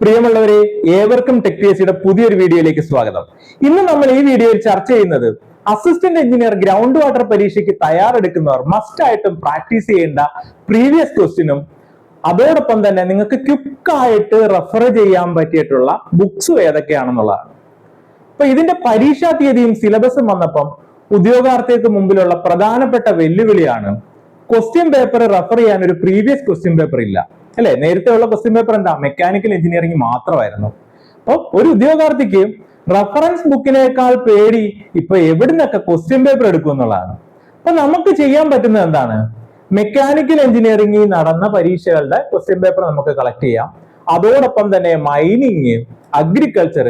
പ്രിയമുള്ളവരെ ഏവർക്കും tech P S സിയുടെ പുതിയൊരു വീഡിയോയിലേക്ക് സ്വാഗതം. ഇന്ന് നമ്മൾ ഈ വീഡിയോയിൽ ചർച്ച ചെയ്യുന്നത് അസിസ്റ്റന്റ് എഞ്ചിനീയർ ഗ്രൗണ്ട് വാട്ടർ പരീക്ഷയ്ക്ക് തയ്യാറെടുക്കുന്നവർ മസ്റ്റ് ആയിട്ടും പ്രാക്ടീസ് ചെയ്യേണ്ട പ്രീവിയസ് ക്വസ്റ്റിനും അതോടൊപ്പം തന്നെ നിങ്ങൾക്ക് ക്യുക്കായിട്ട് റെഫർ ചെയ്യാൻ പറ്റിയിട്ടുള്ള ബുക്സ് ഏതൊക്കെയാണെന്നുള്ളതാണ്. അപ്പൊ ഇതിന്റെ പരീക്ഷാ തീയതിയും സിലബസും വന്നപ്പം ഉദ്യോഗാർത്ഥികൾക്ക് മുമ്പിലുള്ള പ്രധാനപ്പെട്ട വെല്ലുവിളിയാണ് ക്വസ്റ്റ്യൻ പേപ്പർ റെഫർ ചെയ്യാൻ ഒരു പ്രീവിയസ് ക്വസ്റ്റ്യൻ പേപ്പർ ഇല്ല. അല്ലെ? നേരത്തെ ഉള്ള ക്വസ്റ്റ്യൻ പേപ്പർ എന്താ? മെക്കാനിക്കൽ എഞ്ചിനീയറിംഗ് മാത്രമായിരുന്നു. അപ്പോൾ ഒരു ഉദ്യോഗാർത്ഥിക്ക് റഫറൻസ് ബുക്കിനേക്കാൾ പേടി ഇപ്പൊ എവിടുന്നൊക്കെ ക്വസ്റ്റ്യൻ പേപ്പർ എടുക്കും എന്നുള്ളതാണ്. അപ്പൊ നമുക്ക് ചെയ്യാൻ പറ്റുന്നത് എന്താണ്? മെക്കാനിക്കൽ എഞ്ചിനീയറിംഗിൽ നടന്ന പരീക്ഷകളുടെ ക്വസ്റ്റ്യൻ പേപ്പർ നമുക്ക് കളക്ട് ചെയ്യാം. അതോടൊപ്പം തന്നെ മൈനിങ് അഗ്രികൾച്ചർ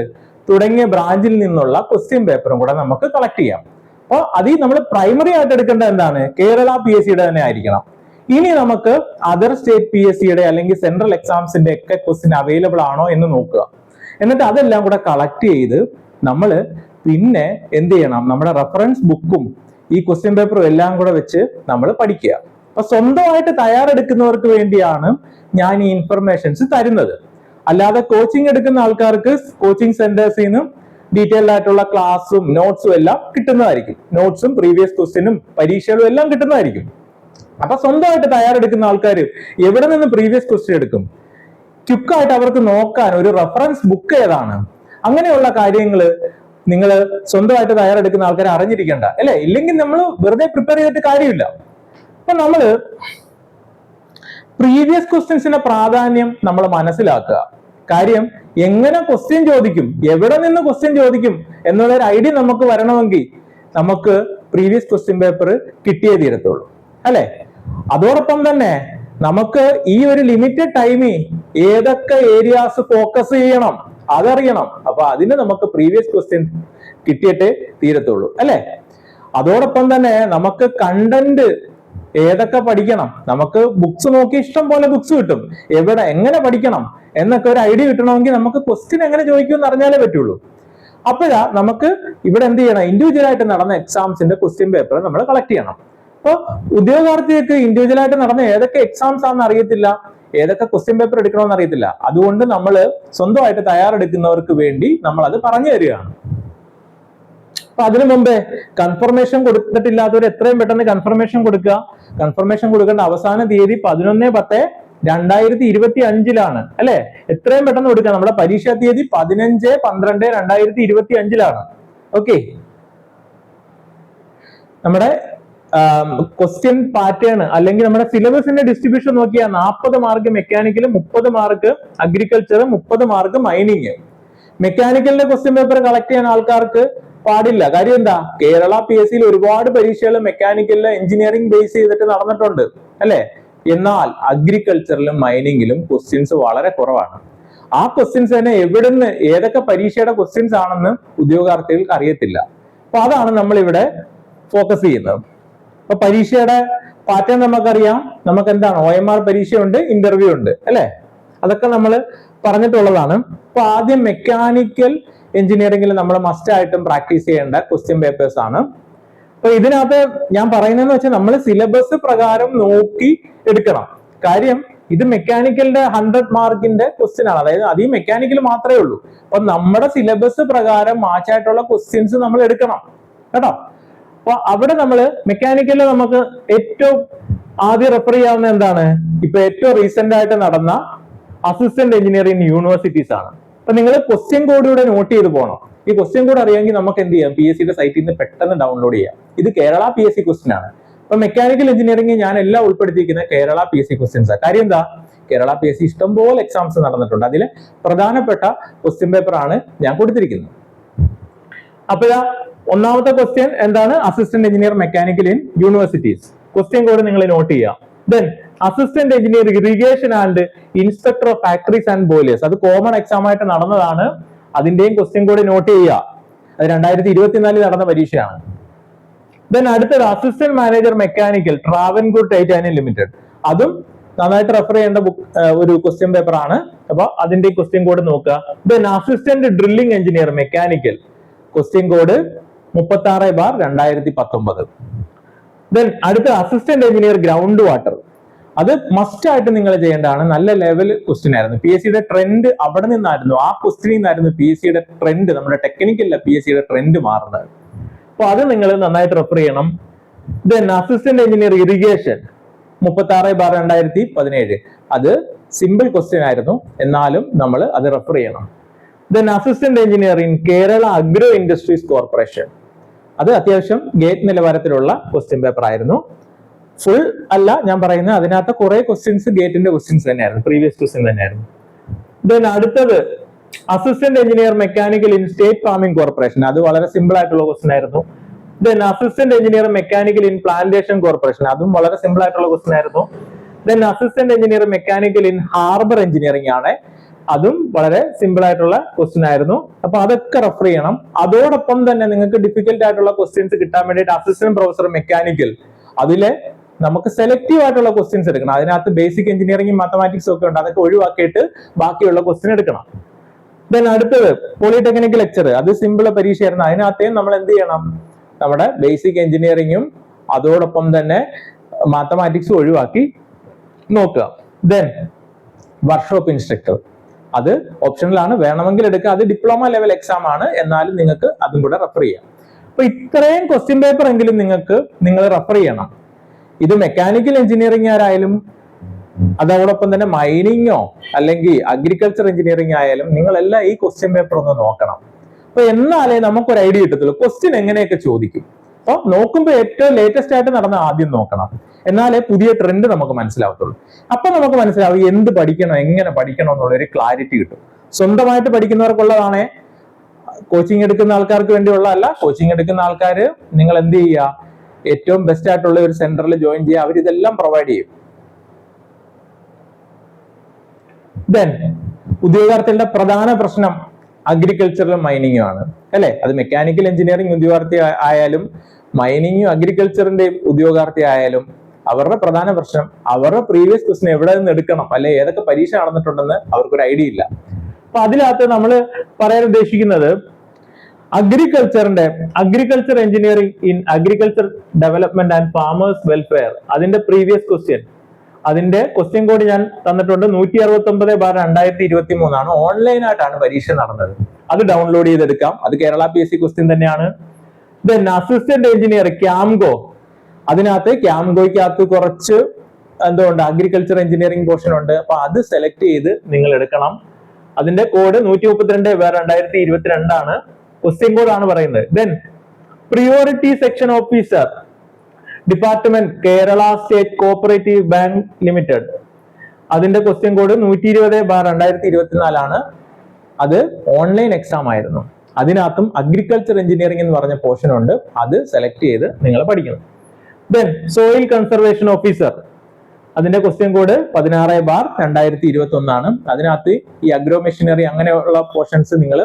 തുടങ്ങിയ ബ്രാഞ്ചിൽ നിന്നുള്ള ക്വസ്റ്റ്യൻ പേപ്പറും കൂടെ നമുക്ക് കളക്ട് ചെയ്യാം. അപ്പോൾ അതിൽ നമ്മൾ പ്രൈമറി ആയിട്ട് എടുക്കേണ്ടത് എന്താണ്? കേരള പി എസ് സിയുടെ തന്നെ ആയിരിക്കണം. ഇനി നമുക്ക് അതർ സ്റ്റേറ്റ് പി എസ് സിയുടെ അല്ലെങ്കിൽ സെൻട്രൽ എക്സാംസിന്റെ ഒക്കെ ക്വസ്റ്റ്യൻ അവൈലബിൾ ആണോ എന്ന് നോക്കുക. എന്നിട്ട് അതെല്ലാം കൂടെ കളക്ട് ചെയ്ത് നമ്മൾ പിന്നെ എന്ത് ചെയ്യണം? നമ്മുടെ റെഫറൻസ് ബുക്കും ഈ ക്വസ്റ്റ്യൻ പേപ്പറും എല്ലാം കൂടെ വെച്ച് നമ്മൾ പഠിക്കുക. അപ്പൊ സ്വന്തമായിട്ട് തയ്യാറെടുക്കുന്നവർക്ക് വേണ്ടിയാണ് ഞാൻ ഈ ഇൻഫർമേഷൻസ് തരുന്നത്. അല്ലാതെ കോച്ചിങ് എടുക്കുന്ന ആൾക്കാർക്ക് കോച്ചിങ് സെന്റേഴ്സിൽ നിന്നും ഡീറ്റെയിൽഡ് ആയിട്ടുള്ള ക്ലാസ്സും നോട്ട്സും എല്ലാം കിട്ടുന്നതായിരിക്കും. നോട്ട്സും പ്രീവിയസ് ക്വസ്റ്റ്യനും പരീക്ഷകളും എല്ലാം കിട്ടുന്നതായിരിക്കും. അപ്പൊ സ്വന്തമായിട്ട് തയ്യാറെടുക്കുന്ന ആൾക്കാർ എവിടെ നിന്ന് പ്രീവിയസ് ക്വസ്റ്റ്യൻ എടുക്കും? ക്യുക്കായിട്ട് അവർക്ക് നോക്കാൻ ഒരു റെഫറൻസ് ബുക്ക് ഏതാണ്? അങ്ങനെയുള്ള കാര്യങ്ങൾ നിങ്ങൾ സ്വന്തമായിട്ട് തയ്യാറെടുക്കുന്ന ആൾക്കാരെ അറിഞ്ഞിരിക്കേണ്ട അല്ലെ? ഇല്ലെങ്കിൽ നമ്മൾ വെറുതെ പ്രിപ്പയർ ചെയ്തിട്ട് കാര്യമില്ല. അപ്പൊ നമ്മൾ പ്രീവിയസ് ക്വസ്റ്റ്യൻസിന്റെ പ്രാധാന്യം നമ്മൾ മനസ്സിലാക്കുക. കാര്യം എങ്ങനെ ക്വസ്റ്റ്യൻ ചോദിക്കും എവിടെ നിന്ന് ക്വസ്റ്റ്യൻ ചോദിക്കും എന്നുള്ള ഒരു ഐഡിയ നമുക്ക് വരണമെങ്കിൽ നമുക്ക് പ്രീവിയസ് ക്വസ്റ്റ്യൻ പേപ്പർ കിട്ടിയേ തീരത്തുള്ളൂ. അല്ലെ? അതോടൊപ്പം തന്നെ നമുക്ക് ഈ ഒരു ലിമിറ്റഡ് ടൈമിൽ ഏതൊക്കെ ഏരിയാസ് ഫോക്കസ് ചെയ്യണം അതറിയണം. അപ്പൊ അതിന് നമുക്ക് പ്രീവിയസ് ക്വസ്റ്റ്യൻ കിട്ടിയിട്ടേ തീരത്തുള്ളൂ അല്ലെ? അതോടൊപ്പം തന്നെ നമുക്ക് കണ്ടന്റ് ഏതൊക്കെ പഠിക്കണം? നമുക്ക് ബുക്സ് നോക്കി ഇഷ്ടം പോലെ ബുക്സ് കിട്ടും. എവിടെ എങ്ങനെ പഠിക്കണം എന്നൊക്കെ ഒരു ഐഡിയ കിട്ടണമെങ്കിൽ നമുക്ക് ക്വസ്റ്റ്യൻ എങ്ങനെ ചോദിക്കും എന്ന് അറിഞ്ഞാലേ പറ്റുള്ളൂ. അപ്പോഴാ നമുക്ക് ഇവിടെ എന്ത് ചെയ്യണം? ഇൻഡിവിജ്വൽ ആയിട്ട് നടന്ന എക്സാംസിന്റെ ക്വസ്റ്റ്യൻ പേപ്പർ നമ്മൾ കളക്ട് ചെയ്യണം. അപ്പോൾ ഉദ്യോഗാർത്ഥികൾക്ക് ഇൻഡിവിജ്വൽ ആയിട്ട് നടന്ന ഏതൊക്കെ എക്സാംസ് ആണെന്ന് അറിയത്തില്ല ഏതൊക്കെ ക്വസ്റ്റ്യൻ പേപ്പർ എടുക്കണമെന്ന് അറിയത്തില്ല. അതുകൊണ്ട് നമ്മൾ സ്വന്തമായിട്ട് തയ്യാറെടുക്കുന്നവർക്ക് വേണ്ടി നമ്മൾ അത് പറഞ്ഞു തരികയാണ്. അപ്പൊ അതിനു മുമ്പേ കൺഫർമേഷൻ കൊടുത്തിട്ടില്ലാത്തവർ എത്രയും പെട്ടെന്ന് കൺഫർമേഷൻ കൊടുക്കുക. കൺഫർമേഷൻ കൊടുക്കേണ്ട അവസാന തീയതി പതിനൊന്ന് പത്ത് രണ്ടായിരത്തി ഇരുപത്തി അഞ്ചിലാണ് അല്ലെ? എത്രയും പെട്ടെന്ന് കൊടുക്കുക. നമ്മുടെ പരീക്ഷാ തീയതി പതിനഞ്ച് പന്ത്രണ്ട് രണ്ടായിരത്തി ഇരുപത്തി അഞ്ചിലാണ് ഓക്കെ. നമ്മുടെ ക്വസ്റ്റ്യൻ പാറ്റേൺ അല്ലെങ്കിൽ നമ്മുടെ സിലബസിന്റെ ഡിസ്ട്രിബ്യൂഷൻ നോക്കിയാൽ നാൽപ്പത് മാർക്ക് മെക്കാനിക്കൽ മുപ്പത് മാർക്ക് അഗ്രികൾച്ചർ മുപ്പത് മാർക്ക് മൈനിങ് മെക്കാനിക്കലിന്റെ ക്വസ്റ്റ്യൻ പേപ്പർ കളക്ട് ചെയ്യാൻ ആൾക്കാർക്ക് പാടില്ല. കാര്യം എന്താ? കേരള പി എസ് സിയിൽ ഒരുപാട് പരീക്ഷകൾ മെക്കാനിക്കലിലും എഞ്ചിനീയറിംഗ് ബേസ് ചെയ്തിട്ട് നടന്നിട്ടുണ്ട്. അല്ലെ? എന്നാൽ അഗ്രികൾച്ചറിലും മൈനിങ്ങിലും ക്വസ്റ്റ്യൻസ് വളരെ കുറവാണ്. ആ ക്വസ്റ്റ്യൻസ് തന്നെ എവിടുന്ന് ഏതൊക്കെ പരീക്ഷയുടെ ക്വസ്റ്റ്യൻസ് ആണെന്ന് ഉദ്യോഗാർത്ഥികൾക്ക് അറിയത്തില്ല. അപ്പൊ അതാണ് നമ്മൾ ഇവിടെ ഫോക്കസ് ചെയ്യുന്നത്. അപ്പൊ പരീക്ഷയുടെ പാറ്റേൺ നമുക്കറിയാം. നമുക്ക് എന്താണ് ഒ എം ആർ പരീക്ഷയുണ്ട് ഇന്റർവ്യൂ ഉണ്ട് അല്ലെ? അതൊക്കെ നമ്മൾ പറഞ്ഞിട്ടുള്ളതാണ്. അപ്പൊ ആദ്യം മെക്കാനിക്കൽ എഞ്ചിനീയറിംഗിൽ നമ്മൾ മസ്റ്റ് ആയിട്ടും പ്രാക്ടീസ് ചെയ്യേണ്ട ക്വസ്റ്റ്യൻ പേപ്പേഴ്സ് ആണ്. അപ്പൊ ഇതിനകത്ത് ഞാൻ പറയുന്നതെന്ന് വെച്ചാൽ നമ്മൾ സിലബസ് പ്രകാരം നോക്കി എടുക്കണം. കാര്യം ഇത് മെക്കാനിക്കലിന്റെ ഹൺഡ്രഡ് മാർക്കിന്റെ ക്വസ്റ്റ്യൻ ആണ്. അതായത് അത് മെക്കാനിക്കൽ മാത്രമേ ഉള്ളൂ. അപ്പൊ നമ്മുടെ സിലബസ് പ്രകാരം മാച്ചായിട്ടുള്ള ക്വസ്റ്റ്യൻസ് നമ്മൾ എടുക്കണം. കേട്ടോ? അപ്പൊ അവിടെ നമ്മൾ മെക്കാനിക്കലിൽ നമുക്ക് ഏറ്റവും ആദ്യം റെഫർ ചെയ്യാവുന്ന എന്താണ്? ഇപ്പൊ ഏറ്റവും റീസെന്റ് ആയിട്ട് നടന്ന അസിസ്റ്റന്റ് എഞ്ചിനീയറിംഗ് യൂണിവേഴ്സിറ്റീസ് ആണ്. അപ്പൊ നിങ്ങൾ ക്വസ്റ്റ്യൻ കോഡ് ഇവിടെ നോട്ട് ചെയ്ത് പോകണം ഈ ക്വസ്റ്റ്യൻ കോഡ് അറിയാമെങ്കിൽ നമുക്ക് എന്ത് ചെയ്യാം? പി എസ് സിയുടെ സൈറ്റിൽ നിന്ന് പെട്ടെന്ന് ഡൗൺലോഡ് ചെയ്യാം. ഇത് Kerala P S C question ആണ്. അപ്പൊ മെക്കാനിക്കൽ എഞ്ചിനീയറിംഗ് ഞാൻ എല്ലാം ഉൾപ്പെടുത്തിയിരിക്കുന്ന Kerala P S C questions കാര്യം എന്താ? കേരള പി എസ് സി ഇഷ്ടംപോലെ എക്സാംസ് നടന്നിട്ടുണ്ട്. അതിൽ പ്രധാനപ്പെട്ട ക്വസ്റ്റ്യൻ പേപ്പർ ആണ് ഞാൻ കൊടുത്തിരിക്കുന്നത്. അപ്പൊ ഇതാ ഒന്നാമത്തെ ക്വസ്റ്റ്യൻ എന്താണ്? Assistant engineer mechanical in universities question code നിങ്ങൾ നോട്ട് ചെയ്യുക. Then assistant engineer irrigation and inspector of factories and boilers അത് കോമൺ എക്സാം ആയിട്ട് നടന്നതാണ്. അതിന്റെയും ക്വസ്റ്റ്യൻ കൂടെ നോട്ട് ചെയ്യുക. അത് രണ്ടായിരത്തി ഇരുപത്തിനാലിൽ നടന്ന പരീക്ഷയാണ്. ദെൻ അടുത്തത് assistant manager mechanical Travancore titanium limited അതും നന്നായിട്ട് റെഫർ ചെയ്യേണ്ട ബുക്ക് ഒരു ക്വസ്റ്റ്യൻ പേപ്പർ ആണ്. അപ്പൊ അതിന്റെ ക്വസ്റ്റ്യൻ കോഡ് നോക്കുക. Then assistant drilling engineer mechanical question code മുപ്പത്തി ആറ് ബാർ രണ്ടായിരത്തി പത്തൊമ്പത് ദെൻ അടുത്ത അസിസ്റ്റന്റ് എഞ്ചിനീയർ ഗ്രൗണ്ട് വാട്ടർ അത് മസ്റ്റ് ആയിട്ട് നിങ്ങൾ ചെയ്യേണ്ടതാണ്. നല്ല ലെവൽ ക്വസ്റ്റ്യൻ ആയിരുന്നു. പി എസ് സിയുടെ ട്രെൻഡ് അവിടെ നിന്നായിരുന്നു. ആ ക്വസ്റ്റ്യനിൽ നിന്നായിരുന്നു പി എസ് സിയുടെ ട്രെൻഡ് നമ്മുടെ ടെക്നിക്കല്ല പി എസ് സിയുടെ ട്രെൻഡ് മാറുന്നത്. അപ്പൊ അത് നിങ്ങൾ നന്നായിട്ട് റെഫർ ചെയ്യണം. ദെൻ അസിസ്റ്റന്റ് എഞ്ചിനീയർ ഇറിഗേഷൻ മുപ്പത്തി ആറ് ബാർ രണ്ടായിരത്തി പതിനേഴ് അത് സിമ്പിൾ ക്വസ്റ്റ്യൻ ആയിരുന്നു. എന്നാലും നമ്മൾ അത് റെഫർ ചെയ്യണം. Then assistant engineer in Kerala agro industries corporation അത് അത്യാവശ്യം ഗേറ്റ് നിലവാരത്തിലുള്ള ക്വസ്റ്റ്യൻ പേപ്പർ ആയിരുന്നു. ഫുൾ അല്ല ഞാൻ പറയുന്നത് അതിനകത്ത് കുറെ ക്വസ്റ്റ്യൻസ് ഗേറ്റിന്റെ ക്വസ്റ്റ്യൻസ് തന്നെയായിരുന്നു പ്രീവിയസ് ക്വസ്റ്റ്യൻ തന്നെയായിരുന്നു. ദെൻ അടുത്തത് assistant engineer mechanical in state farming corporation അത് വളരെ സിമ്പിൾ ആയിട്ടുള്ള ക്വസ്റ്റ്യൻ ആയിരുന്നു. Then assistant engineer mechanical in plantation corporation അതും വളരെ സിമ്പിൾ ആയിട്ടുള്ള ക്വസ്റ്റ്യൻ ആയിരുന്നു. Then assistant engineer mechanical in harbour engineering ആണ്. അതും വളരെ സിമ്പിൾ ആയിട്ടുള്ള ക്വസ്റ്റ്യൻ ആയിരുന്നു. അപ്പൊ അതൊക്കെ റെഫർ ചെയ്യണം. അതോടൊപ്പം തന്നെ നിങ്ങൾക്ക് ഡിഫിക്കൽട്ട് ആയിട്ടുള്ള ക്വസ്റ്റ്യൻസ് കിട്ടാൻ വേണ്ടിയിട്ട് അസിസ്റ്റന്റ് പ്രൊഫസർ മെക്കാനിക്കൽ അതിലെ നമുക്ക് സെലക്റ്റീവ് ആയിട്ടുള്ള ക്വസ്റ്റ്യൻസ് എടുക്കണം. അതിനകത്ത് ബേസിക് എഞ്ചിനീയറിംഗും മാത്തമാറ്റിക്സ് ഒക്കെ ഉണ്ട്. അതൊക്കെ ഒഴിവാക്കിയിട്ട് ബാക്കിയുള്ള ക്വസ്റ്റ്യൻ എടുക്കണം. ദെൻ അടുത്തത് പോളിടെക്നിക്കൽ ലെക്ചർ അത് സിമ്പിൾ പരീക്ഷയായിരുന്നു അതിനകത്തേയും നമ്മൾ എന്ത് ചെയ്യണം? നമ്മുടെ ബേസിക് എഞ്ചിനീയറിംഗും അതോടൊപ്പം തന്നെ മാത്തമാറ്റിക്സും ഒഴിവാക്കി നോക്കുക. ദെൻ വർക്ക്ഷോപ്പ് ഇൻസ്ട്രക്ടർ അത് ഓപ്ഷണലാണ് വേണമെങ്കിൽ എടുക്കുക അത് ഡിപ്ലോമ ലെവൽ എക്സാം ആണ്. എന്നാലും നിങ്ങൾക്ക് അതും കൂടെ റെഫർ ചെയ്യാം. അപ്പൊ ഇത്രയും ക്വസ്റ്റ്യൻ പേപ്പർ എങ്കിലും നിങ്ങൾക്ക് നിങ്ങൾ റെഫർ ചെയ്യണം. ഇത് മെക്കാനിക്കൽ എഞ്ചിനീയറിംഗ് ആരായാലും അതോടൊപ്പം തന്നെ മൈനിങ്ങോ അല്ലെങ്കിൽ അഗ്രികൾച്ചർ എഞ്ചിനീയറിംഗ് ആയാലും നിങ്ങളെല്ലാം ഈ ക്വസ്റ്റ്യൻ പേപ്പർ ഒന്ന് നോക്കണം. അപ്പൊ എന്നാലേ നമുക്കൊരു ഐഡിയ കിട്ടത്തുള്ളൂ. ക്വസ്റ്റ്യൻ എങ്ങനെയൊക്കെ ചോദിക്കും? അപ്പൊ നോക്കുമ്പോൾ ഏറ്റവും ലേറ്റസ്റ്റ് ആയിട്ട് നടന്ന ആദ്യം നോക്കണം. എന്നാലേ പുതിയ ട്രെൻഡ് നമുക്ക് മനസ്സിലാവത്തുള്ളൂ. അപ്പൊ നമുക്ക് മനസ്സിലാവും എന്ത് പഠിക്കണം എങ്ങനെ പഠിക്കണം എന്നുള്ള ഒരു ക്ലാരിറ്റി കിട്ടും. സ്വന്തമായിട്ട് പഠിക്കുന്നവർക്കുള്ളതാണേ കോച്ചിങ് എടുക്കുന്ന ആൾക്കാർക്ക് വേണ്ടിയുള്ളതല്ല കോച്ചിങ് എടുക്കുന്ന ആൾക്കാർ നിങ്ങൾ എന്ത് ചെയ്യുക? ഏറ്റവും ബെസ്റ്റ് ആയിട്ടുള്ള ഒരു സെന്ററിൽ ജോയിൻ ചെയ്യുക. അവർ ഇതെല്ലാം പ്രൊവൈഡ് ചെയ്യും. ദെൻ ഉദ്യോഗാർത്ഥികളുടെ പ്രധാന പ്രശ്നം അഗ്രികൾച്ചറിലും മൈനിങ്ങും ആണ്. അല്ലെ? അത് മെക്കാനിക്കൽ എഞ്ചിനീയറിംഗ് ഉദ്യോഗാർത്ഥി ആയാലും മൈനിങ്ങും അഗ്രികൾച്ചറിന്റെയും ഉദ്യോഗാർത്ഥി ആയാലും അവരുടെ പ്രധാന പ്രശ്നം അവരുടെ പ്രീവിയസ് ക്വസ്റ്റൻ എവിടെ നിന്ന് എടുക്കണം? അല്ലെ ഏതൊക്കെ പരീക്ഷ നടന്നിട്ടുണ്ടെന്ന് അവർക്കൊരു ഐഡിയ ഇല്ല. അപ്പൊ അതിനകത്ത് നമ്മൾ പറയാൻ ഉദ്ദേശിക്കുന്നത് അഗ്രികൾച്ചറിന്റെ agriculture engineering in agriculture development and farmers welfare അതിന്റെ പ്രീവിയസ് ക്വസ്റ്റ്യൻ അതിന്റെ ക്വസ്റ്റ്യൻ കോഡ് ഞാൻ തന്നിട്ടുണ്ട് നൂറ്റി അറുപത്തി ഒമ്പത് ബാർ രണ്ടായിരത്തി ഇരുപത്തി മൂന്നാണ് ഓൺലൈനായിട്ടാണ് പരീക്ഷ നടന്നത്. അത് ഡൗൺലോഡ് ചെയ്തെടുക്കാം. അത് Kerala P S C question തന്നെയാണ്. ദെൻ അസിസ്റ്റന്റ് എഞ്ചിനീയർ ക്യാംഗോ അതിനകത്ത് ക്യാമ്പോയ്ക്കകത്ത് കുറച്ച് എന്തുകൊണ്ട് അഗ്രികൾച്ചർ എഞ്ചിനീയറിംഗ് പോർഷൻ ഉണ്ട്. അപ്പൊ അത് സെലക്ട് ചെയ്ത് നിങ്ങൾ എടുക്കണം. അതിന്റെ കോഡ് നൂറ്റി മുപ്പത്തിരണ്ട് രണ്ടായിരത്തി ഇരുപത്തിരണ്ടാണ് ക്വസ്റ്റ്യൻ കോഡ് ആണ് പറയുന്നത്. Then priority section officer department Kerala state cooperative bank limited അതിന്റെ ക്വസ്റ്റ്യൻ കോഡ് നൂറ്റി ഇരുപത് ബാർ രണ്ടായിരത്തി ഇരുപത്തിനാലാണ് അത് ഓൺലൈൻ എക്സാം ആയിരുന്നു. അതിനകത്തും അഗ്രികൾച്ചർ എഞ്ചിനീയറിംഗ് എന്ന് പറഞ്ഞ പോർഷൻ ഉണ്ട്. അത് സെലക്ട് ചെയ്ത് നിങ്ങൾ പഠിക്കണം. ദെൻ സോയിൽ കൺസർവേഷൻ ഓഫീസർ അതിന്റെ ക്വസ്റ്റ്യൻ കോഡ് പതിനാറ് ബാർ രണ്ടായിരത്തി ഇരുപത്തി ഒന്നാണ് അതിനകത്ത് ഈ അഗ്രോ മെഷീനറി അങ്ങനെയുള്ള പോർഷൻസ് നിങ്ങൾ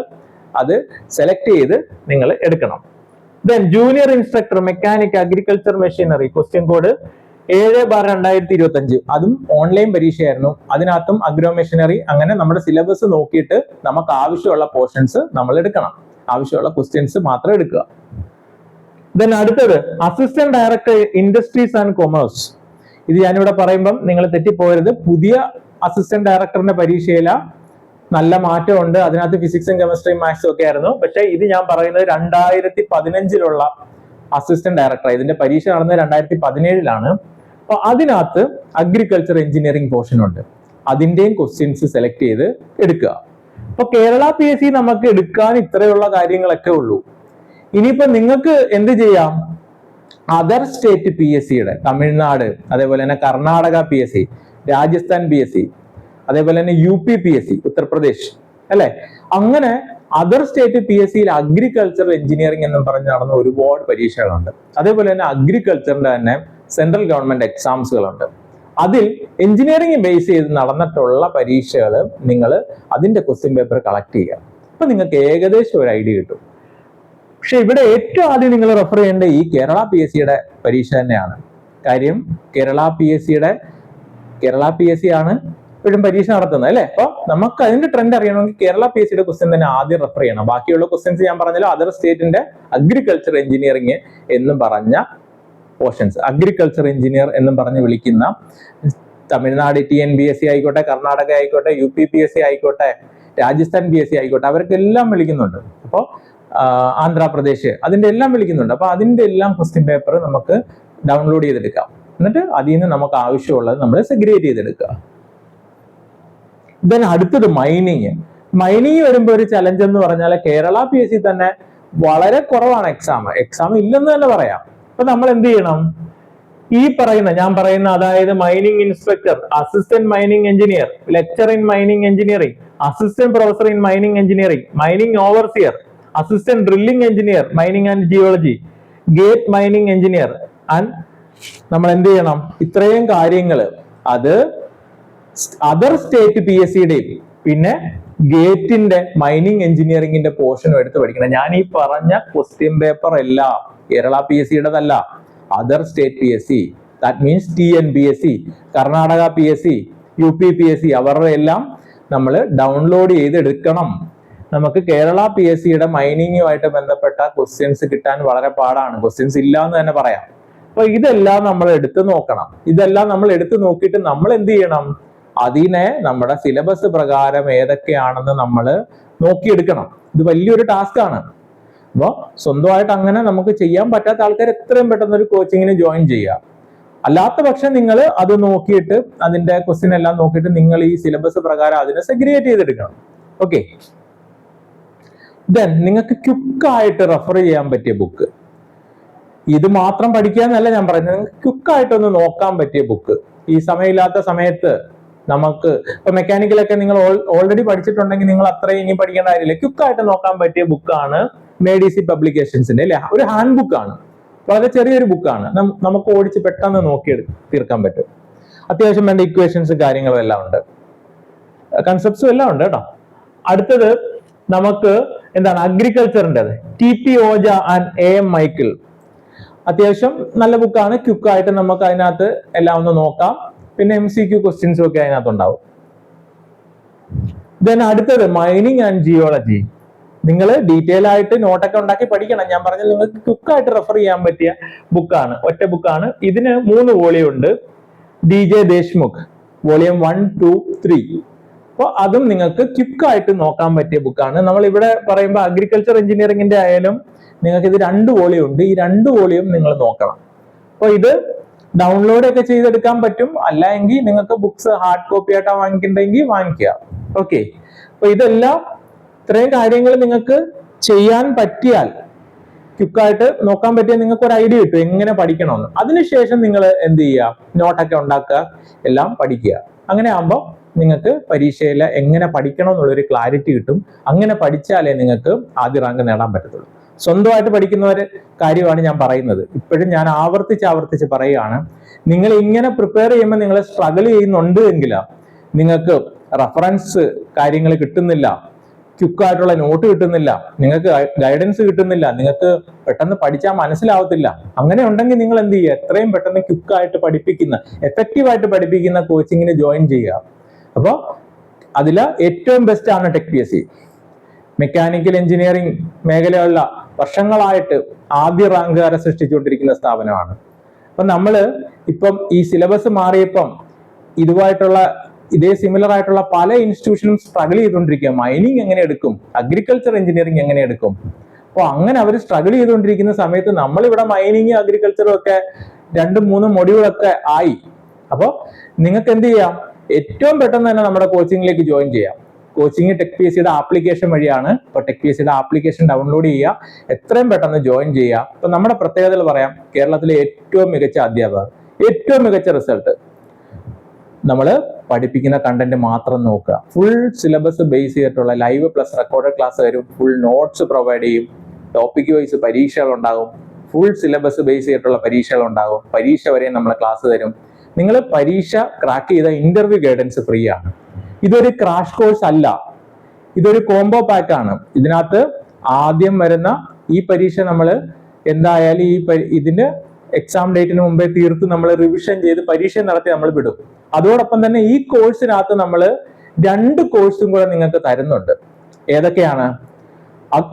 അത് സെലക്ട് ചെയ്ത് നിങ്ങൾ എടുക്കണം. Then junior instructor mechanic agriculture machinery question code ഏഴ് ബാർ രണ്ടായിരത്തി ഇരുപത്തി അഞ്ച് അതും ഓൺലൈൻ പരീക്ഷയായിരുന്നു. അതിനകത്തും അഗ്രോ മെഷീനറി അങ്ങനെ നമ്മുടെ സിലബസ് നോക്കിയിട്ട് നമുക്ക് ആവശ്യമുള്ള പോർഷൻസ് നമ്മൾ എടുക്കണം. ആവശ്യമുള്ള ക്വസ്റ്റ്യൻസ് മാത്രം എടുക്കുക. ദെൻ അടുത്തത് assistant director industries and commerce ഇത് ഞാനിവിടെ പറയുമ്പം നിങ്ങൾ തെറ്റിപ്പോയരുത് പുതിയ അസിസ്റ്റന്റ് ഡയറക്ടറിന്റെ പരീക്ഷയില നല്ല മാറ്റമുണ്ട്. അതിനകത്ത് ഫിസിക്സും കെമിസ്ട്രിയും മാത്സും ഒക്കെ ആയിരുന്നു. പക്ഷേ ഇത് ഞാൻ പറയുന്നത് രണ്ടായിരത്തി പതിനഞ്ചിലുള്ള അസിസ്റ്റന്റ് ഡയറക്ടർ ഇതിന്റെ പരീക്ഷ നടന്നത് രണ്ടായിരത്തി പതിനേഴിലാണ് അപ്പൊ അതിനകത്ത് അഗ്രികൾച്ചർ എഞ്ചിനീയറിംഗ് പോർഷൻ ഉണ്ട്. അതിന്റെയും ക്വസ്റ്റ്യൻസ് സെലക്ട് ചെയ്ത് എടുക്കുക. അപ്പൊ കേരള പി എസ് സി നമുക്ക് എടുക്കാൻ ഇത്രയുള്ള കാര്യങ്ങളൊക്കെ ഉള്ളൂ. ഇനിയിപ്പോ നിങ്ങൾക്ക് എന്ത് ചെയ്യാം? അതർ സ്റ്റേറ്റ് പി എസ് സിയുടെ തമിഴ്നാട് അതേപോലെ തന്നെ Karnataka P S C Rajasthan P S C അതേപോലെ തന്നെ U P P S C Uttar Pradesh അല്ലെ? അങ്ങനെ അതർ സ്റ്റേറ്റ് പി എസ് സിയിൽ അഗ്രികൾച്ചർ എഞ്ചിനീയറിംഗ് എന്ന് പറഞ്ഞ് നടന്ന ഒരുപാട് പരീക്ഷകളുണ്ട്. അതേപോലെ തന്നെ അഗ്രികൾച്ചറിന്റെ തന്നെ സെൻട്രൽ ഗവൺമെന്റ് എക്സാംസുകളുണ്ട് അതിൽ എഞ്ചിനീയറിംഗ് ബേസ് ചെയ്ത് നടന്നിട്ടുള്ള പരീക്ഷകൾ നിങ്ങൾ അതിന്റെ ക്വസ്റ്റ്യൻ പേപ്പർ കളക്ട് ചെയ്യുക. അപ്പൊ നിങ്ങൾക്ക് ഏകദേശം ഒരു ഐഡിയ കിട്ടും. പക്ഷെ ഇവിടെ ഏറ്റവും ആദ്യം നിങ്ങൾ റെഫർ ചെയ്യേണ്ട ഈ കേരള പി എസ് സിയുടെ പരീക്ഷ തന്നെയാണ്. കാര്യം കേരള പി എസ് സിയുടെ കേരള പി എസ് സി ആണ് ഇപ്പോഴും പരീക്ഷ നടത്തുന്നത് അല്ലേ? അപ്പൊ നമുക്ക് അതിന്റെ ട്രെൻഡ് അറിയണമെങ്കിൽ കേരള പി എസ് സിയുടെ ക്വസ്റ്റ്യൻ തന്നെ ആദ്യം റെഫർ ചെയ്യണം. ബാക്കിയുള്ള ക്വസ്റ്റ്യൻസ് ഞാൻ പറഞ്ഞല്ലോ അതർ സ്റ്റേറ്റിന്റെ അഗ്രികൾച്ചർ എഞ്ചിനീയറിംഗ് എന്നും പറഞ്ഞ പോർഷൻസ് അഗ്രികൾച്ചർ എഞ്ചിനീയർ എന്നും പറഞ്ഞ് വിളിക്കുന്ന Tamil Nadu T N B S C ആയിക്കോട്ടെ കർണാടക ആയിക്കോട്ടെ U P P S C ആയിക്കോട്ടെ രാജസ്ഥാൻ ബി എസ് സി ആയിക്കോട്ടെ അവർക്കെല്ലാം വിളിക്കുന്നുണ്ട്. അപ്പോൾ ആന്ധ്രാപ്രദേശ് അതിന്റെ എല്ലാം വിളിക്കുന്നുണ്ട്. അപ്പൊ അതിന്റെ എല്ലാം ക്വസ്റ്റ്യൻ പേപ്പർ നമുക്ക് ഡൗൺലോഡ് ചെയ്തെടുക്കാം. എന്നിട്ട് അതിൽ നിന്ന് നമുക്ക് ആവശ്യമുള്ളത് നമ്മൾ സെഗ്രിഗേറ്റ് ചെയ്തെടുക്കുക. ദെൻ അടുത്തത് മൈനിങ് മൈനിങ് വരുമ്പോൾ ഒരു ചലഞ്ച് എന്ന് പറഞ്ഞാൽ കേരള പി എസ് സി തന്നെ വളരെ കുറവാണ് എക്സാം എക്സാം ഇല്ലെന്ന് തന്നെ പറയാം. അപ്പൊ നമ്മൾ എന്ത് ചെയ്യണം? ഈ പറയുന്ന ഞാൻ പറയുന്ന അതായത് mining inspector assistant mining engineer lecturer in mining engineering assistant professor in mining engineering mining overseer assistant drilling engineer mining and geology GATE mining engineer and നമ്മൾ എന്ത് ചെയ്യണം ഇത്രയും കാര്യങ്ങൾ അത് അതർ സ്റ്റേറ്റ് പി എസ് സിയുടെയും പിന്നെ ഗേറ്റിന്റെ മൈനിങ് എഞ്ചിനീയറിംഗിന്റെ പോർഷനും എടുത്ത് പഠിക്കണം. ഞാൻ ഈ പറഞ്ഞ ക്വസ്റ്റ്യൻ പേപ്പർ എല്ലാം Kerala P S സിയുടെതല്ല other state P S C that means T N P S C Karnataka P S C U P P S C അവരുടെ എല്ലാം നമ്മൾ ഡൗൺലോഡ് ചെയ്തെടുക്കണം. നമുക്ക് കേരള പി എസ് സിയുടെ മൈനിങ്ങുമായിട്ട് ബന്ധപ്പെട്ട ക്വസ്റ്റ്യൻസ് കിട്ടാൻ വളരെ പാടാണ്. ക്വസ്റ്റ്യൻസ് ഇല്ല എന്ന് തന്നെ പറയാം. അപ്പൊ ഇതെല്ലാം നമ്മൾ എടുത്തു നോക്കണം. ഇതെല്ലാം നമ്മൾ എടുത്തു നോക്കിയിട്ട് നമ്മൾ എന്ത് ചെയ്യണം? അതിനെ നമ്മുടെ സിലബസ് പ്രകാരം ഏതൊക്കെയാണെന്ന് നമ്മൾ നോക്കിയെടുക്കണം. ഇത് വലിയൊരു ടാസ്ക് ആണ്. അപ്പോൾ സ്വന്തമായിട്ട് അങ്ങനെ നമുക്ക് ചെയ്യാൻ പറ്റാത്ത ആൾക്കാർ എത്രയും പെട്ടെന്ന് ഒരു കോച്ചിങ്ങിന് ജോയിൻ ചെയ്യുക. അല്ലാത്ത പക്ഷം നിങ്ങൾ അത് നോക്കിയിട്ട് അതിന്റെ ക്വസ്റ്റ്യൻ എല്ലാം നോക്കിയിട്ട് നിങ്ങൾ ഈ സിലബസ് പ്രകാരം അതിനെ സെഗ്രിയേറ്റ് ചെയ്തെടുക്കണം. ഓക്കെ ദെൻ നിങ്ങൾക്ക് ക്യുക്കായിട്ട് റെഫർ ചെയ്യാൻ പറ്റിയ ബുക്ക് ഇത് മാത്രം പഠിക്കുക എന്നല്ല ഞാൻ പറയുന്നത്. നിങ്ങൾക്ക് ക്യുക്കായിട്ടൊന്ന് നോക്കാൻ പറ്റിയ ബുക്ക് ഈ സമയമില്ലാത്ത സമയത്ത് നമുക്ക് ഇപ്പൊ മെക്കാനിക്കലൊക്കെ നിങ്ങൾ ഓൾറെഡി പഠിച്ചിട്ടുണ്ടെങ്കിൽ നിങ്ങൾ അത്രയും ഇനി പഠിക്കേണ്ട കാര്യമില്ല. ക്യുക്കായിട്ട് നോക്കാൻ പറ്റിയ ബുക്കാണ് മേഡിസി പബ്ലിക്കേഷൻസിന്റെ അല്ലെ? ഒരു ഹാൻഡ് ബുക്കാണ് വളരെ ചെറിയൊരു ബുക്കാണ് നമുക്ക് ഓടിച്ച് പെട്ടെന്ന് നോക്കി തീർക്കാൻ പറ്റും. അത്യാവശ്യം വേണ്ട ഇക്വേഷൻസ് കാര്യങ്ങളും എല്ലാം ഉണ്ട് കൺസെപ്റ്റ്സും എല്ലാം ഉണ്ട് കേട്ടോ. അടുത്തത് നമുക്ക് എന്താണ് അഗ്രികൾച്ചറിന്റെത് T P Ojha and A M Michael അത്യാവശ്യം നല്ല ബുക്കാണ് ക്യുക്കായിട്ട് നമുക്ക് അതിനകത്ത് എല്ലാം ഒന്ന് നോക്കാം. പിന്നെ എം സി ക്യു ക്വസ്റ്റ്യൻസും ഒക്കെ അതിനകത്ത് ഉണ്ടാവും ദെൻ അടുത്തത് മൈനിങ് ആൻഡ് ജിയോളജി നിങ്ങൾ ഡീറ്റെയിൽ ആയിട്ട് നോട്ടൊക്കെ ഉണ്ടാക്കി പഠിക്കണം. ഞാൻ പറഞ്ഞത് നിങ്ങൾക്ക് ക്യുക്കായിട്ട് റെഫർ ചെയ്യാൻ പറ്റിയ ബുക്കാണ് ഒറ്റ ബുക്കാണ് ഇതിന് മൂന്ന് വോളിയം ഉണ്ട്. D J Deshmukh volume one two three അപ്പോൾ അതും നിങ്ങൾക്ക് ക്വിക്കായിട്ട് നോക്കാൻ പറ്റിയ ബുക്കാണ് നമ്മൾ ഇവിടെ പറയുമ്പോൾ അഗ്രികൾച്ചർ എഞ്ചിനീയറിംഗിന്റെ ആയാലും നിങ്ങൾക്ക് ഇത് രണ്ട് വോളിയം ഉണ്ട്. ഈ രണ്ട് വോളിയം നിങ്ങൾ നോക്കണം. അപ്പോൾ ഇത് ഡൗൺലോഡ് ഒക്കെ ചെയ്തെടുക്കാൻ പറ്റും. അല്ല എങ്കിൽ നിങ്ങൾക്ക് ബുക്സ് ഹാർഡ് കോപ്പി ആയിട്ടാ വാങ്ങിക്കണ്ടെങ്കിൽ വാങ്ങിക്കുക. ഓക്കെ അപ്പൊ ഇതെല്ലാം ഇത്രയും കാര്യങ്ങൾ നിങ്ങൾക്ക് ചെയ്യാൻ പറ്റിയാൽ ക്യുക്കായിട്ട് നോക്കാൻ പറ്റിയ നിങ്ങൾക്ക് ഒരു ഐഡിയ കിട്ടും എങ്ങനെ പഠിക്കണമെന്ന്. അതിനുശേഷം നിങ്ങൾ എന്ത് ചെയ്യുക? നോട്ടൊക്കെ ഉണ്ടാക്കുക. എല്ലാം പഠിക്കുക. അങ്ങനെ ആകുമ്പോൾ നിങ്ങൾക്ക് പരീക്ഷയിൽ എങ്ങനെ പഠിക്കണം എന്നുള്ളൊരു ക്ലാരിറ്റി കിട്ടും. അങ്ങനെ പഠിച്ചാലേ നിങ്ങൾക്ക് ആദ്യ റാങ്ക് നേടാൻ പറ്റത്തുള്ളൂ. സ്വന്തമായിട്ട് പഠിക്കുന്നവര് കാര്യമാണ് ഞാൻ പറയുന്നത്. ഇപ്പോഴും ഞാൻ ആവർത്തിച്ച് ആവർത്തിച്ച് പറയുകയാണ്. നിങ്ങൾ ഇങ്ങനെ പ്രിപ്പയർ ചെയ്യുമ്പോൾ നിങ്ങൾ സ്ട്രഗിൾ ചെയ്യുന്നുണ്ട് എങ്കിൽ നിങ്ങൾക്ക് റഫറൻസ് കാര്യങ്ങൾ കിട്ടുന്നില്ല. ക്യുക്കായിട്ടുള്ള നോട്ട് കിട്ടുന്നില്ല. നിങ്ങൾക്ക് ഗൈഡൻസ് കിട്ടുന്നില്ല. നിങ്ങൾക്ക് പെട്ടെന്ന് പഠിച്ചാൽ മനസ്സിലാവത്തില്ല. അങ്ങനെ ഉണ്ടെങ്കിൽ നിങ്ങൾ എന്ത് ചെയ്യുക? എത്രയും പെട്ടെന്ന് ക്യുക്കായിട്ട് പഠിപ്പിക്കുന്ന എഫക്റ്റീവായിട്ട് പഠിപ്പിക്കുന്ന കോച്ചിങ്ങിന് ജോയിൻ ചെയ്യുക. അപ്പോൾ അതിൽ ഏറ്റവും ബെസ്റ്റ് ആണ് tech P S C mechanical engineering മേഖലയുള്ള വർഷങ്ങളായിട്ട് ആദ്യ റാങ്കുകാരെ സൃഷ്ടിച്ചുകൊണ്ടിരിക്കുന്ന സ്ഥാപനമാണ്. അപ്പൊ നമ്മൾ ഇപ്പം ഈ സിലബസ് മാറിയപ്പം ഇതുമായിട്ടുള്ള ഇതേ സിമിലർ ആയിട്ടുള്ള പല ഇൻസ്റ്റിറ്റ്യൂഷനും സ്ട്രഗിൾ ചെയ്തുകൊണ്ടിരിക്കുക മൈനിങ് എങ്ങനെ എടുക്കും? അഗ്രികൾച്ചർ എഞ്ചിനീയറിംഗ് എങ്ങനെ എടുക്കും? അപ്പോൾ അങ്ങനെ അവർ സ്ട്രഗിൾ ചെയ്തുകൊണ്ടിരിക്കുന്ന സമയത്ത് നമ്മളിവിടെ മൈനിങ് അഗ്രികൾച്ചറും ഒക്കെ രണ്ടും മൂന്നും മൊഡ്യൂളൊക്കെ ആയി. അപ്പോൾ നിങ്ങൾക്ക് എന്ത് ചെയ്യാം? ഏറ്റവും പെട്ടെന്ന് തന്നെ നമ്മുടെ കോച്ചിങ്ങിലേക്ക് ജോയിൻ ചെയ്യാം. കോച്ചിങ് ടെക് പി എസ് സിയുടെ ആപ്ലിക്കേഷൻ വഴിയാണ്. ഇപ്പോൾ ടെക് പി എസ് സിയുടെ ആപ്ലിക്കേഷൻ ഡൗൺലോഡ് ചെയ്യുക. എത്രയും പെട്ടെന്ന് ജോയിൻ ചെയ്യുക. അപ്പൊ നമ്മുടെ പ്രത്യേകതകൾ പറയാം. കേരളത്തിലെ ഏറ്റവും മികച്ച അധ്യാപകർ ഏറ്റവും മികച്ച റിസൾട്ട് നമ്മൾ പഠിപ്പിക്കുന്ന കണ്ടന്റ് മാത്രം നോക്കുക. ഫുൾ സിലബസ് ബേസ് ചെയ്തിട്ടുള്ള ലൈവ് പ്ലസ് റെക്കോർഡഡ് ക്ലാസ് വരും. ഫുൾ നോട്ട്സ് പ്രൊവൈഡ് ചെയ്യും. ടോപ്പിക് വൈസ് പരീക്ഷകൾ ഉണ്ടാകും. ഫുൾ സിലബസ് ബേസ് ചെയ്തിട്ടുള്ള പരീക്ഷകൾ ഉണ്ടാകും. പരീക്ഷ വരെ നമ്മൾ ക്ലാസ് തരും. നിങ്ങൾ പരീക്ഷ ക്രാക്ക് ചെയ്ത ഇന്റർവ്യൂ ഗൈഡൻസ് ഫ്രീ ആണ്. ഇതൊരു ക്രാഷ് കോഴ്സ് അല്ല. ഇതൊരു കോംബോ പാക്ക് ആണ്. ഇതിനകത്ത് ആദ്യം വരുന്ന ഈ പരീക്ഷ നമ്മൾ എന്തായാലും ഈ ഇതിന്റെ എക്സാം ഡേറ്റിന് മുമ്പേ തീർത്ത് നമ്മൾ റിവിഷൻ ചെയ്ത് പരീക്ഷ നടത്തി നമ്മൾ വിടും. അതോടൊപ്പം തന്നെ ഈ കോഴ്സിനകത്ത് നമ്മൾ രണ്ട് കോഴ്സും കൂടെ നിങ്ങൾക്ക് തരുന്നുണ്ട്. ഏതൊക്കെയാണ്?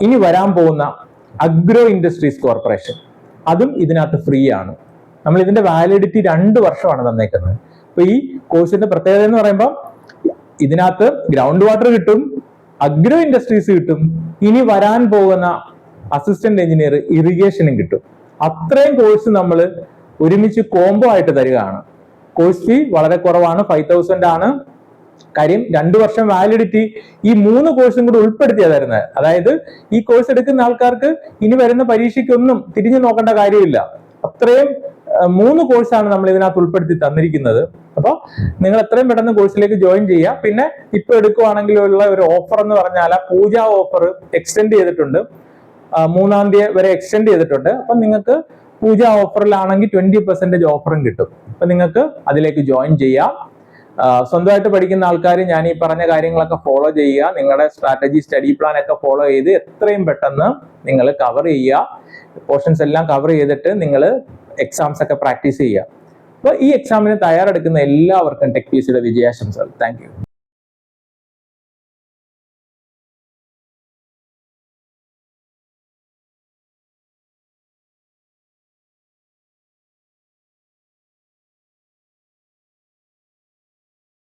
ഇനി വരാൻ പോകുന്ന അഗ്രോ ഇൻഡസ്ട്രീസ് കോർപ്പറേഷൻ അതും ഇതിനകത്ത് ഫ്രീ ആണ്. നമ്മൾ ഇതിന്റെ വാലിഡിറ്റി രണ്ട് വർഷമാണ് തന്നേക്കുന്നത്. അപ്പൊ ഈ കോഴ്സിന്റെ പ്രത്യേകത എന്ന് പറയുമ്പോൾ ഇതിനകത്ത് ഗ്രൗണ്ട് വാട്ടർ കിട്ടും അഗ്രോ ഇൻഡസ്ട്രീസ് കിട്ടും ഇനി വരാൻ പോകുന്ന അസിസ്റ്റന്റ് എഞ്ചിനീയർ ഇറിഗേഷനും കിട്ടും. അത്രയും കോഴ്സ് നമ്മൾ ഒരുമിച്ച് കോംബോ ആയിട്ട് തരികയാണ്. കോഴ്സ് ഫീ വളരെ കുറവാണ് ഫൈവ് തൗസൻഡ് ആണ്. കാര്യം രണ്ടു വർഷം വാലിഡിറ്റി ഈ മൂന്ന് കോഴ്സും കൂടി ഉൾപ്പെടുത്തിയാ തരുന്നത്. അതായത് ഈ കോഴ്സ് എടുക്കുന്ന ആൾക്കാർക്ക് ഇനി വരുന്ന പരീക്ഷയ്ക്കൊന്നും തിരിഞ്ഞു നോക്കേണ്ട കാര്യമില്ല. അത്രയും മൂന്ന് കോഴ്സാണ് നമ്മൾ ഇതിനകത്ത് ഉൾപ്പെടുത്തി തന്നിരിക്കുന്നത്. അപ്പോൾ നിങ്ങൾ എത്രയും പെട്ടെന്ന് കോഴ്സിലേക്ക് ജോയിൻ ചെയ്യുക. പിന്നെ ഇപ്പൊ എടുക്കുവാണെങ്കിലുള്ള ഒരു ഓഫർ എന്ന് പറഞ്ഞാൽ പൂജ ഓഫർ എക്സ്റ്റെൻഡ് ചെയ്തിട്ടുണ്ട്. മൂന്നാം തീയതി വരെ എക്സ്റ്റെൻഡ് ചെയ്തിട്ടുണ്ട്. അപ്പൊ നിങ്ങൾക്ക് പൂജ ഓഫറിലാണെങ്കിൽ ട്വന്റി പെർസെന്റേജ് ഓഫറും കിട്ടും. അപ്പൊ നിങ്ങൾക്ക് അതിലേക്ക് ജോയിൻ ചെയ്യാം. സ്വന്തമായിട്ട് പഠിക്കുന്ന ആൾക്കാർ ഞാൻ ഈ പറഞ്ഞ കാര്യങ്ങളൊക്കെ ഫോളോ ചെയ്യുക. നിങ്ങളുടെ സ്ട്രാറ്റജി സ്റ്റഡി പ്ലാൻ ഒക്കെ ഫോളോ ചെയ്ത് എത്രയും പെട്ടെന്ന് നിങ്ങൾ കവർ ചെയ്യുക. പോർഷൻസ് എല്ലാം കവർ ചെയ്തിട്ട് നിങ്ങൾ എക്സാംസ് ഒക്കെ പ്രാക്ടീസ് ചെയ്യുക. അപ്പോൾ ഈ എക്സാമിന് തയ്യാറെടുക്കുന്ന എല്ലാവർക്കും ടെക് പി സിയുടെ വിജയാശംസകൾ. താങ്ക്